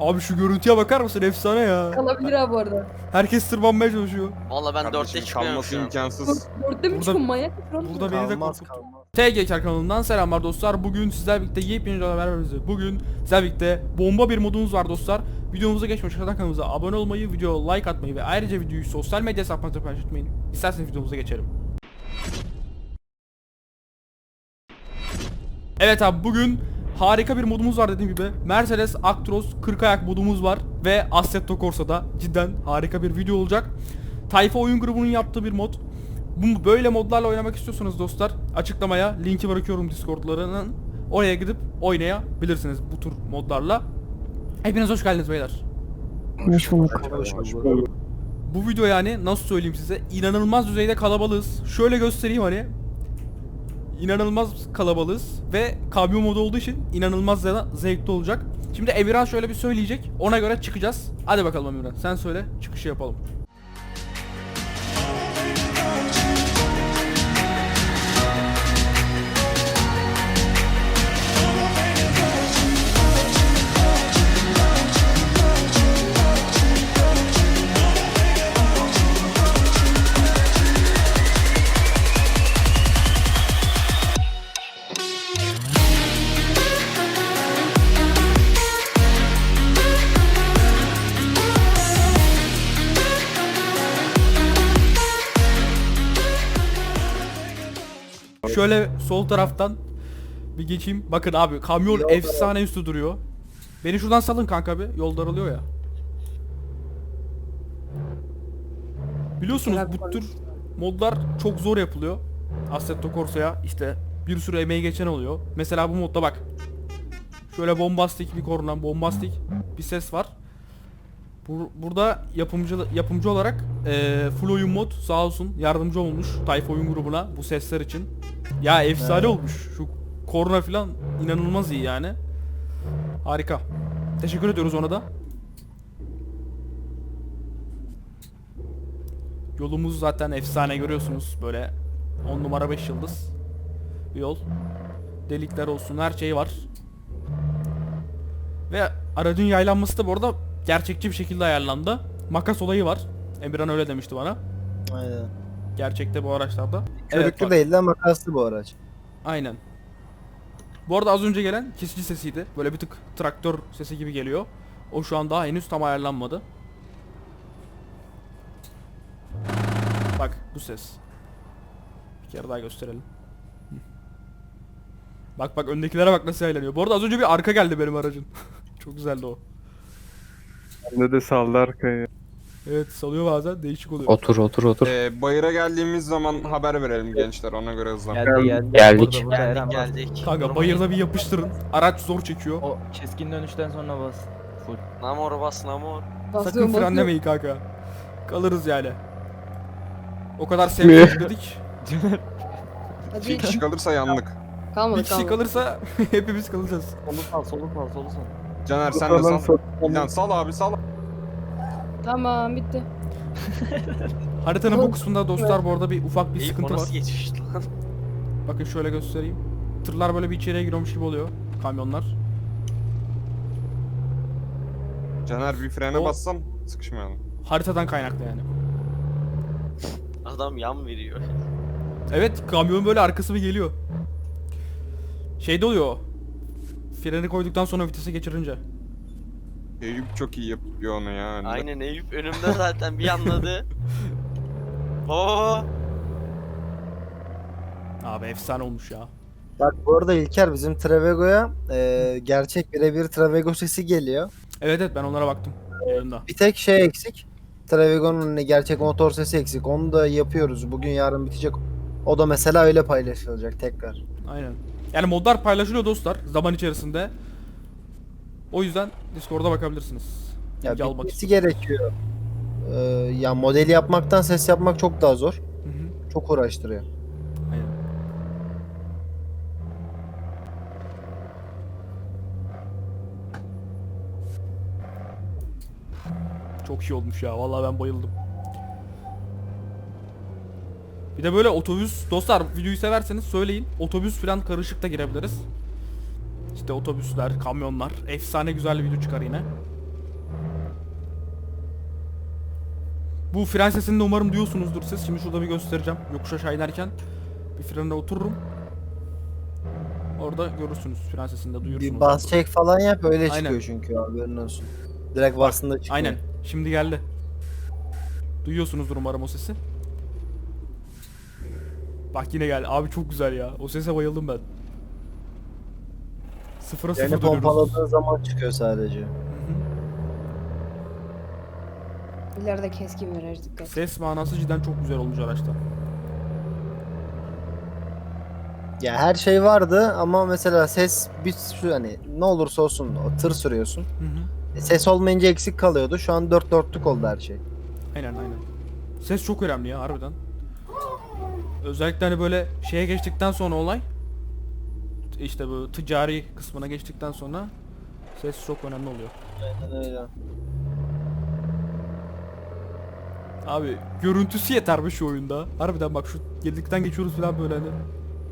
Abi şu görüntüye bakar mısın? Efsane ya. Kalabilir abi orada. Herkes tırmanmaya çalışıyor. Valla ben dörtte Kardeşim çıkıyorum kalması şu an. imkansız. Dörtte mi Burada- çıkın manyak mısın oğlum? Burada beni de Kalmaz korkuttu. kalmaz. TGK kanalından selamlar dostlar. Bugün sizlerle birlikte yepyeni videolarla beraberiz. Bugün sizlerle birlikte bomba bir modumuz var dostlar. Videomuza geçmeden aşağıdan kanalımıza abone olmayı, videoya like atmayı ve ayrıca videoyu sosyal medya hesaplarınızda paylaşmayı İsterseniz videomuza geçelim. Evet abi bugün harika bir modumuz var dediğim gibi. Mercedes Actros 40 ayak modumuz var ve Assetto Corsa'da cidden harika bir video olacak. Tayfa oyun grubunun yaptığı bir mod. Bu böyle modlarla oynamak istiyorsanız dostlar açıklamaya linki bırakıyorum Discord'larının. Oraya gidip oynayabilirsiniz bu tür modlarla. Hepiniz hoş geldiniz beyler. Hoş bulduk. Hoş bulduk. Bu video yani nasıl söyleyeyim size inanılmaz düzeyde kalabalığız. Şöyle göstereyim hani. İnanılmaz kalabalığız ve kamyon modu olduğu için inanılmaz zevkli olacak. Şimdi Emirhan şöyle bir söyleyecek. Ona göre çıkacağız. Hadi bakalım Emirhan. Sen söyle. Çıkışı yapalım. Şöyle sol taraftan bir geçeyim. Bakın abi kamyon Yol efsane üstü duruyor. Beni şuradan salın kanka bir. Yol daralıyor ya. Biliyorsunuz bu tür modlar çok zor yapılıyor. Assetto Corsa'ya işte bir sürü emeği geçen oluyor. Mesela bu modda bak. Şöyle bombastik bir korunan bombastik bir ses var. Bur- burada yapımcı yapımcı olarak eee full oyun mod sağ olsun yardımcı olmuş Tayfa oyun grubuna bu sesler için. Ya efsane Evet. olmuş. Şu korna falan inanılmaz iyi yani. Harika. Teşekkür ediyoruz ona da. Yolumuz zaten efsane görüyorsunuz. Böyle 10 numara 5 yıldız bir yol. Delikler olsun her şey var. Ve aracın yaylanması da bu arada gerçekçi bir şekilde ayarlandı. Makas olayı var. Emirhan öyle demişti bana. Aynen. Gerçekte bu araçlarda. Körüklü bak- değil de makaslı bu araç. Aynen. Bu arada az önce gelen kesici sesiydi. Böyle bir tık traktör sesi gibi geliyor. O şu an daha henüz tam ayarlanmadı. Bak bu ses. Bir kere daha gösterelim. Bak bak öndekilere bak nasıl ayarlanıyor. Bu arada az önce bir arka geldi benim aracın. Çok güzeldi o. Bende de saldı arkaya. Evet salıyor bazen değişik oluyor. Otur otur otur. Ee, bayıra geldiğimiz zaman haber verelim gençler ona göre hızlan. Geldi geldi. Geldik. Burada, burada Eren Geldik bas. geldik. Kanka bayırda bir yapıştırın. Araç zor çekiyor. O keskin dönüşten sonra bas. Full. Namor bas namor. Sakın Basıyorum basıyorum. frenlemeyin kanka. Kalırız yani. O kadar sevdik dedik. Hadi İki kişi kalırsa yandık. Bir kalmadı kişi kalmadı. kalırsa hepimiz kalacağız. Solu sal, solu sal, solu sal. Caner sen de sal. İlhan sal abi sal. Tamam bitti. Haritanın bu kısmında dostlar bu arada bir ufak bir İlk sıkıntı var. nasıl geçmişti lan? Bakın şöyle göstereyim. Tırlar böyle bir içeriye giriyormuş gibi oluyor. Kamyonlar. Caner bir frene O- bassan sıkışmayalım. Haritadan kaynaklı yani. Adam yan veriyor. Evet kamyon böyle arkası bir geliyor. Şeyde oluyor. Freni koyduktan sonra vitese geçirince. Eyüp çok iyi yapıyor onu ya. önde. Aynen Eyüp önümde zaten bir anladı. Oo. Abi efsane olmuş ya. Bak bu arada İlker bizim Travego'ya e, gerçek birebir Travego sesi geliyor. Evet evet ben onlara baktım. Yayında. Bir tek şey eksik. Travego'nun hani gerçek motor sesi eksik. Onu da yapıyoruz. Bugün yarın bitecek. O da mesela öyle paylaşılacak tekrar. Aynen. Yani modlar paylaşılıyor dostlar zaman içerisinde. O yüzden Discord'a bakabilirsiniz. Ya Bilgi almak bitmesi gerekiyor. Ee, ya modeli yapmaktan ses yapmak çok daha zor. Hı hı. Çok uğraştırıyor. Aynen. Çok iyi olmuş ya. Vallahi ben bayıldım. Bir de böyle otobüs dostlar videoyu severseniz söyleyin. Otobüs falan karışık da girebiliriz. İşte otobüsler, kamyonlar. Efsane güzel bir video çıkar yine. Bu fren sesini de umarım duyuyorsunuzdur siz. Şimdi şurada bir göstereceğim. Yokuş aşağı inerken bir frene otururum. Orada görürsünüz fren sesini de duyursunuz. Bir bas çek falan yap öyle Aynen. çıkıyor çünkü haberin olsun. Direkt bastığında çıkıyor. Aynen. Şimdi geldi. Duyuyorsunuzdur umarım o sesi. Bak yine geldi. Abi çok güzel ya. O sese bayıldım ben. Sıfıra sıfır Yani dönüyoruz. pompaladığın zaman çıkıyor sadece. Hı hı. İleride keskin viraj dikkat. Ses manası cidden çok güzel olmuş araçta. Ya her şey vardı ama mesela ses bir şu hani ne olursa olsun o tır sürüyorsun. Hı hı. E, Ses olmayınca eksik kalıyordu. Şu an dört dörtlük oldu her şey. Aynen aynen. Ses çok önemli ya harbiden. Özellikle hani böyle şeye geçtikten sonra olay işte bu ticari kısmına geçtikten sonra ses çok önemli oluyor. Aynen öyle. Abi görüntüsü yeter be şu oyunda. Harbiden bak şu geldikten geçiyoruz falan böyle hani.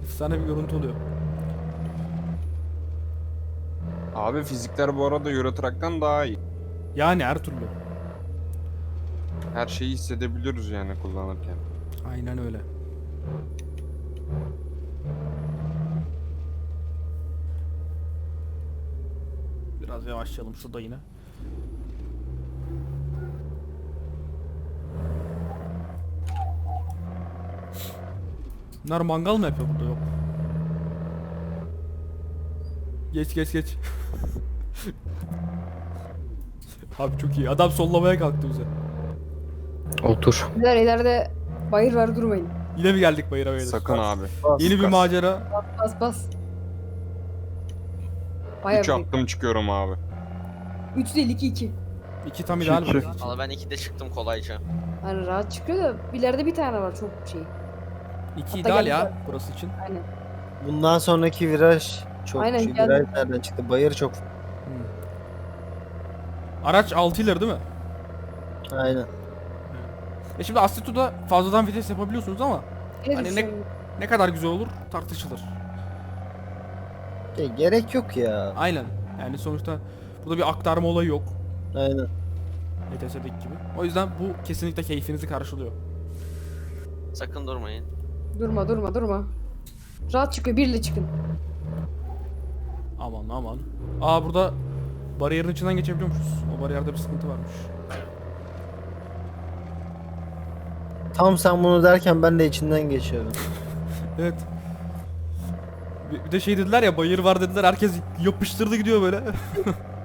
Efsane bir görüntü oluyor. Abi fizikler bu arada Euro Truck'tan daha iyi. Yani her türlü. Her şeyi hissedebiliyoruz yani kullanırken. Aynen öyle. Biraz yavaşlayalım şurada yine. Bunlar mangal mı yapıyor burada yok? Geç geç geç. Abi çok iyi. Adam sollamaya kalktı bize. Otur. İler ileride bayır var durmayın. Yine mi geldik bayıra beyler? Sakın abi. Bas. Yeni bir Kas. macera. Bas bas. Bayağı 3 büyük. attım çıkıyorum abi. 3 değil 2 2. İki tam İki, ideal iki. mi? Valla ben ikide çıktım kolayca. Hani rahat çıkıyor da ileride bir tane var çok şey. İki Hatta ideal geldi ya de. burası için. Aynen. Bundan sonraki viraj çok Aynen, şey, geldi. viraj nereden çıktı? Bayır çok. Araç 6 ileri değil mi? Aynen. E şimdi Assetto'da fazladan vites yapabiliyorsunuz ama Ne Hani ne- düşünüyorsun? ne kadar güzel olur tartışılır. Ya, gerek yok ya. Aynen. Yani sonuçta burada bir aktarma olayı yok. Aynen. ETS'deki gibi. O yüzden bu kesinlikle keyfinizi karşılıyor. Sakın durmayın. Durma durma durma. Rahat çıkıyor birle çıkın. Aman aman. Aa burada bariyerin içinden geçebiliyormuşuz. O bariyerde bir sıkıntı varmış. Tam sen bunu derken ben de içinden geçiyorum. Evet. Bir, bir de şey dediler ya bayır var dediler herkes yapıştırdı gidiyor böyle.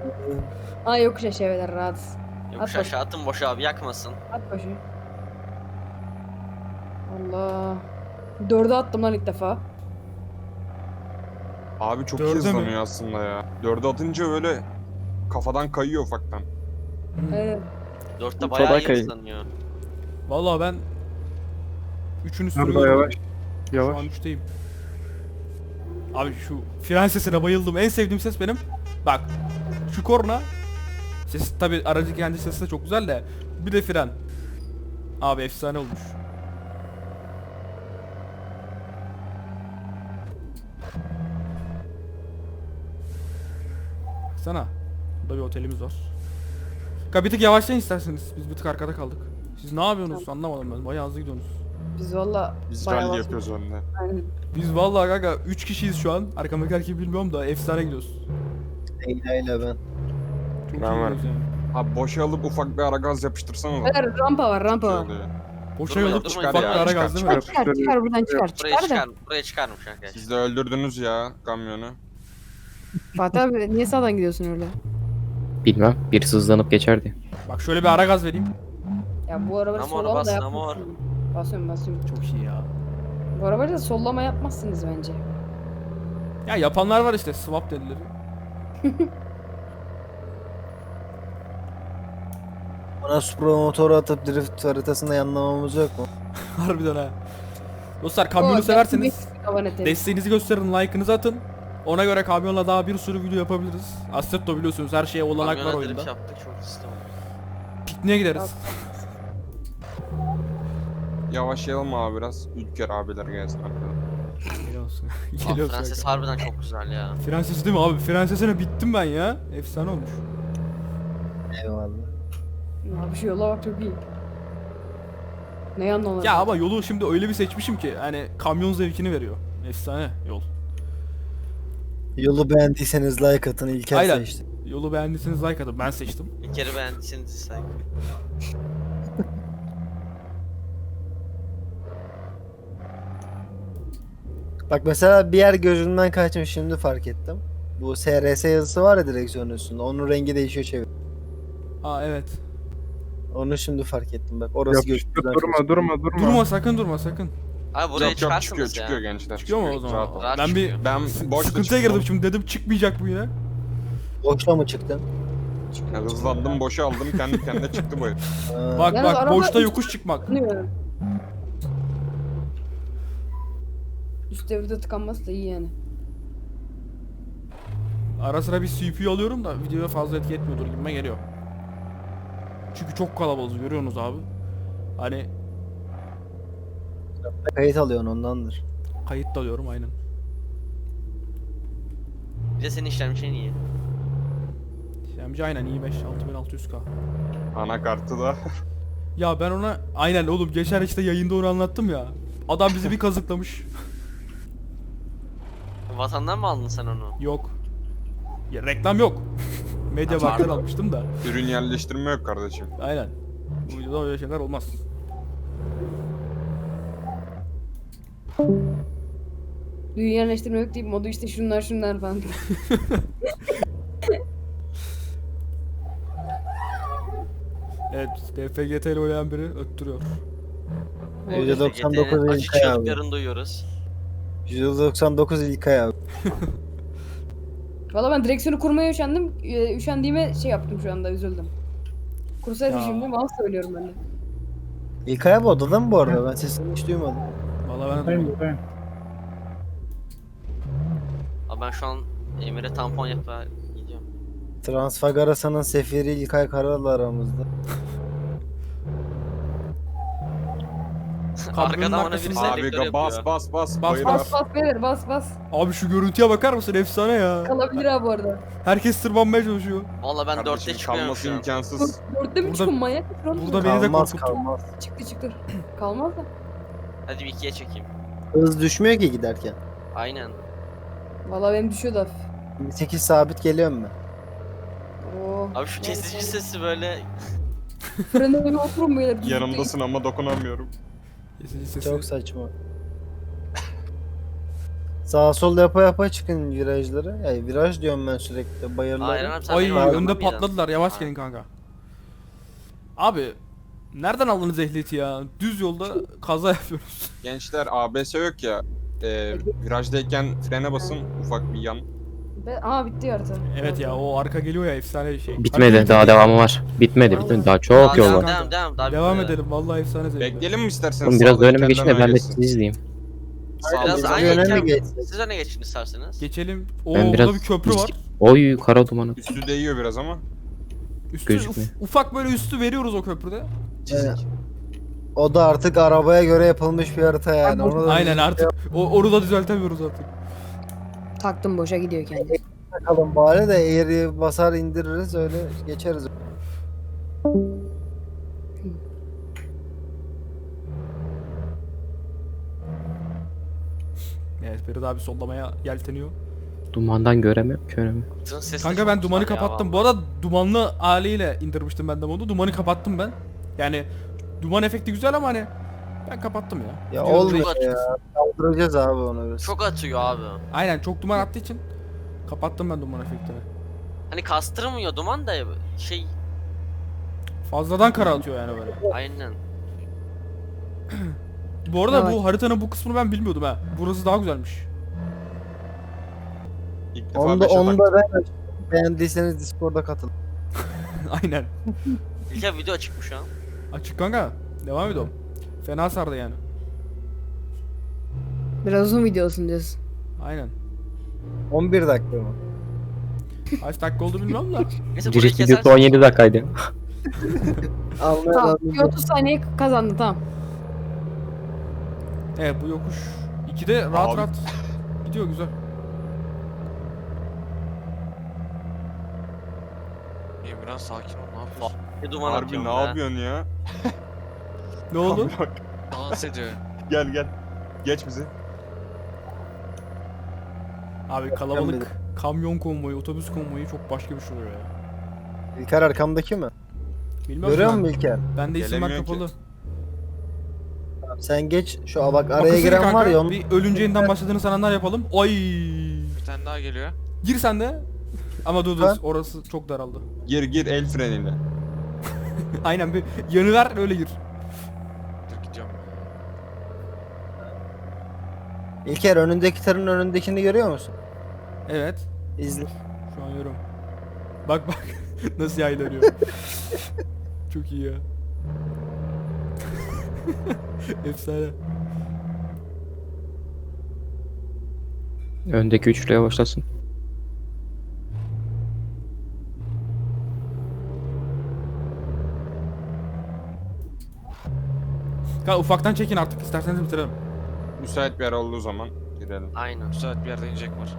Aa yokuş aşağı beyler rahat. Yokuş At aşağı atın boş abi yakmasın. At başı. Allah. Dörde attım lan ilk defa. Abi çok Dörde iyi mi? hızlanıyor aslında ya. Dörde atınca öyle kafadan kayıyor ufaktan. Aynen. Dörtte bayağı iyi kayın. hızlanıyor. Vallahi ben üçünü Burada sürüyorum. yavaş. Şu Yavaş. an üçteyim. Abi şu fren sesine bayıldım. En sevdiğim ses benim. Bak şu korna. Ses tabi aracı kendi sesi de çok güzel de. Bir de fren. Abi efsane olmuş. Sana. Burada bir otelimiz var. Kanka bir tık yavaşlayın isterseniz. Biz bir tık arkada kaldık. Siz ne yapıyorsunuz anlamadım ben. Bayağı hızlı gidiyorsunuz. Biz valla Biz bayağı rally yapıyoruz. Aynen. Biz vallahi kanka 3 kişiyiz şu an. Arkamdaki erkeği bilmiyorum da efsane gidiyoruz. Leyla ile ben. Çok Ben iyi varım. gidiyoruz yani. Abi boşa alıp ufak bir ara gaz yapıştırsana. Beyler rampa var rampa var. Boşa Durmayın, yolup durmayın ufak bir ara gaz değil mi? Çıkar çıkar çıkar buradan çıkar Buraya çıkar da. çıkar, buraya çıkarmış arkadaşlar. Siz de öldürdünüz ya kamyonu. Fatih abi niye sağdan gidiyorsun öyle? Bilmem. Birisi hızlanıp geçerdi. Bak şöyle bir ara gaz vereyim. Ya bu arabayı Namor sollama da bas, namor. yapmazsın. Basıyorum basıyorum. Çok iyi ya. Bu arabayı da sollama yapmazsınız bence. Ya yapanlar var işte swap dedileri. Bana Supra motoru atıp drift haritasında yanlamamız yok mu? Harbiden ha. Dostlar kamyonu O, severseniz ben- desteğinizi gösterin, like'ınızı atın. Ona göre kamyonla daha bir sürü video yapabiliriz. Assetto biliyorsunuz her şeye olanak var Kamyona oyunda. drift yaptık çok istedim. Pikniğe gideriz. Yavaşlayalım abi biraz. Ülker abiler gelsin. Geliyorsun. Abi Geliyorsun. Franses harbiden çok güzel ya. Fren sesi değil mi abi? Fren sesine bittim ben ya. Efsane olmuş. Eyvallah. Abi şu yola bak çok iyi. Ne anlamadım. Ya ama yolu şimdi öyle bir seçmişim ki hani kamyon zevkini veriyor. Efsane yol. Yolu beğendiyseniz like atın İlker Aynen. seçti. Yolu beğendiyseniz like atın. Ben seçtim. Bir kere beğendiyseniz dislike. Bak mesela bir yer gözümden kaçmış şimdi fark ettim. Bu SRS yazısı var ya direksiyonun üstünde. Onun rengi değişiyor çevir. Aa evet. Onu şimdi fark ettim bak. Orası Yapıştır gözümden durma kaçmış. durma durma. Durma sakın durma sakın. Abi buraya Yok yok çıkıyor çıkarsınız çıkıyor ya. gençler. Çıkıyor mu o zaman? Rahat ol. Rahat ben bir çıkıyor. Ben boş sıkıntıya girdim şimdi dedim çıkmayacak bu yine. Boşta mı çıktın? Ya, hızlandım boşa aldım kendi kendine çıktı bu. Ha. Bak Yalnız bak araba boşta yokuş çıkmak. Bilmiyorum. Üst devirde tıkanması da iyi yani. Ara sıra bir CPU alıyorum da videoya fazla etki etmiyordur gibime geliyor. Çünkü çok kalabalığız görüyorsunuz abi. Hani Kayıt alıyorsun ondandır. kayıt da alıyorum aynen. Bir de senin işlemcin iyi. Şemci aynen i5 6600K. Anakartı da. Ya ben ona aynen oğlum geçen işte yayında onu anlattım ya. Adam bizi bir kazıklamış. Vatandan mı aldın sen onu? Yok. Ya reklam yok. Medya Ha, pardon. almıştım da. Ürün yerleştirme yok kardeşim. Aynen. Bu videoda öyle şeyler olmaz. Düğün yerleştirme yok deyip modu işte şunlar şunlar falan. Evet, DFGT ile oynayan biri öttürüyor. %99 Açık İlkay abi. çocuklarını duyuyoruz. %99 İlkay abi. Valla ben direksiyonu kurmaya üşendim. Ee, Üşendiğime şey yaptım şu anda üzüldüm. Kursaydım Ya. şimdi mouse söylüyorum ben de. İlkay abi odada mı bu arada? Ben sesini hiç duymadım. Vallahi ben de duymadım. Abi ben şu an Emir'e tampon yapar gidiyorum. Transfagarasa'nın sefiri İlkay Karal aramızda. Arkadan bana arkasında- birisi Abi selektör ga- bas yapıyor. bas bas. Bas, bayır Bas bas verir bas bas. Abi şu görüntüye bakar mısın? Efsane ya. Kalabilir abi orada. Herkes tırmanmaya çalışıyor. Valla ben dörtte çıkıyorum kalması şu an. imkansız. Dörtte mi Burada- çıkın manyak mısın oğlum? burada beni de kalmaz korkuttu. kalmaz. Çıktı çıktı. Kalmaz da. Hadi bir ikiye çekeyim. Hız düşmüyor ki giderken. Aynen. Valla benim düşüyordu hafif. 8 sabit geliyorum ben. Oo. Abi şu kesici sesi böyle Frene bir oturun böyle. düzlükte Yanımdasın ama dokunamıyorum. Sesi. Çok saçma. Sağ sol yapa yapa çıkın virajları. Ya viraj diyorum ben sürekli bayırları. Aynen abi sen Ay benim önde mıydın? patladılar. Yavaş gelin kanka. Abi nereden aldınız ehliyeti ya? Düz yolda kaza yapıyoruz. Gençler ABS yok ya. E, virajdayken frene basın ufak bir yan. Be Aa bitti harita. Evet ya o arka geliyor ya efsane bir şey. Bitmedi daha devamı var. Bitmedi bitmedi daha çok yol devam, var. devam, devam, daha Devam bitmedi. edelim vallahi efsane zevkli. Bekleyelim mi isterseniz? Oğlum biraz Sağda önüme geçin de ben de sizi izleyeyim. Biraz İlker- aynı öne geçsin? siz öne geçin isterseniz. Geçelim. Oo Ben burada biraz bir köprü var. Oy kara dumanı. Üstü değiyor biraz ama. Üstü Gözükmüyor. uf- ufak böyle üstü veriyoruz o köprüde. Evet. O da artık arabaya göre yapılmış bir harita yani. Onu da Aynen artık. O onu da düzeltemiyoruz artık. Taktım boşa gidiyor kendi. Bakalım bari de eğri basar indiririz öyle geçeriz. Evet Ferit abi sollamaya yelteniyor. Dumandan göremiyorum ki önümü. Tın sesi Kanka çok ben dumanı güzel ya kapattım. Bu vallahi. arada dumanlı haliyle indirmiştim ben de modu. Dumanı kapattım ben. Yani duman efekti güzel ama hani ben kapattım ya. Ya Gidiyoruz olmuyor direkt. ya. Kaldıracağız abi onu biz. Çok atıyor abi. Aynen çok duman attığı için kapattım ben duman efektini. Hani kastırmıyor duman da şey Fazladan kara atıyor yani böyle. aynen. Bu arada bu haritanın bu kısmını ben bilmiyordum ha. Burası daha güzelmiş. İlk defa Onu da, beşe onu taktım. da ben. Beğendiyseniz Discord'a katılın. Aynen. İlker video açık mı şu an? Açık kanka. Devam ediyorum. Fena sardı yani. Biraz uzun video olsun diyorsun. Aynen. 11 dakika mı? Kaç dakika oldu bilmiyorum da. Neyse burayı Giriş videosu kesersin. 17 dakikaydı. Tamam. Bir 30 saniye kazandı tamam. Evet bu yokuş. 2'de rahat Abi. rahat gidiyor güzel. İyi biraz sakin ol ne yapıyorsun? Bir duman Harbi ne be. yapıyorsun ya? Ne oldu? Bak, Dans ediyor. gel gel. Geç bizi. Abi kalabalık kamyon konvoyu, otobüs konvoyu çok başka bir şey oluyor ya. İlker arkamdaki mi? Bilmiyorum Görüyor musun İlker? Bende isimler Gelemiyor ki. kapalı. Sen geç şu bak araya Bakasana giren kanka, var ya onun Bir ölünce yeniden başladığını sananlar yapalım. Ay. Bir tane daha geliyor. Gir sen de. Ama dur dur orası çok daraldı. Gir gir el freniyle. Aynen bir yanıver öyle gir. Dur gidiyorum. İlker önündeki tırın önündekini görüyor musun? Evet. İzle. Şu an yorum. Bak bak nasıl yaylanıyor. çok iyi ya. Efsane. Öndeki üçlüye başlasın. Kanka ufaktan çekin artık isterseniz bitirelim. Müsait bir yer olduğu zaman girelim. Aynen. Müsait bir yerde inecek var.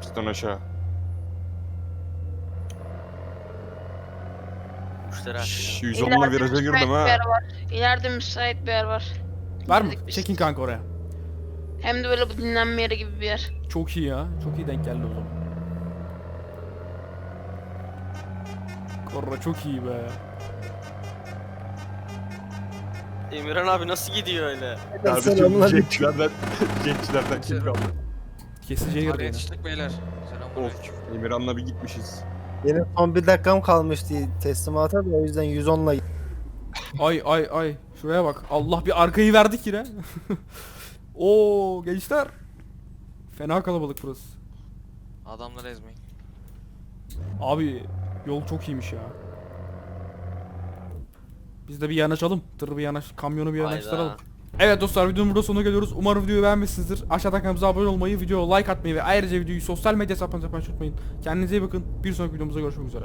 Piston aşağı. Kuşları Şşş, aşağı. 110'la viraja girdim müsait bir ha. yer var. İleride müsait bir yer var. Var mı? Biz. Çekin kanka oraya. Hem de böyle bu dinlenme yeri gibi bir yer. Çok iyi ya. Çok iyi denk geldi o zaman. Korra çok iyi be. Emirhan abi nasıl gidiyor öyle? Selamlar. Jetçilerden, jetçilerden kim kaldı? Kesiciye girdi Hadi yine. yetiştik beyler. Selamünaleyküm. Of, Emirhan'la bir gitmişiz. Benim son bir dakikam kalmıştı teslimata da o yüzden 110'la Ay ay ay. Şuraya bak. Allah bir arkayı verdik yine. Oo gençler. Fena kalabalık burası. Adamları ezmeyin. Abi yol çok iyiymiş ya. Biz de bir yanaşalım. Tırı bir yanaş, kamyonu bir yanaştıralım. Hayda. Evet dostlar videonun burada sonuna geliyoruz. Umarım videoyu beğenmişsinizdir. Aşağıdan kanalımıza abone olmayı, videoya like atmayı ve ayrıca videoyu sosyal medya hesaplarınıza paylaşmayı unutmayın. Kendinize iyi bakın. Bir sonraki videomuzda görüşmek üzere.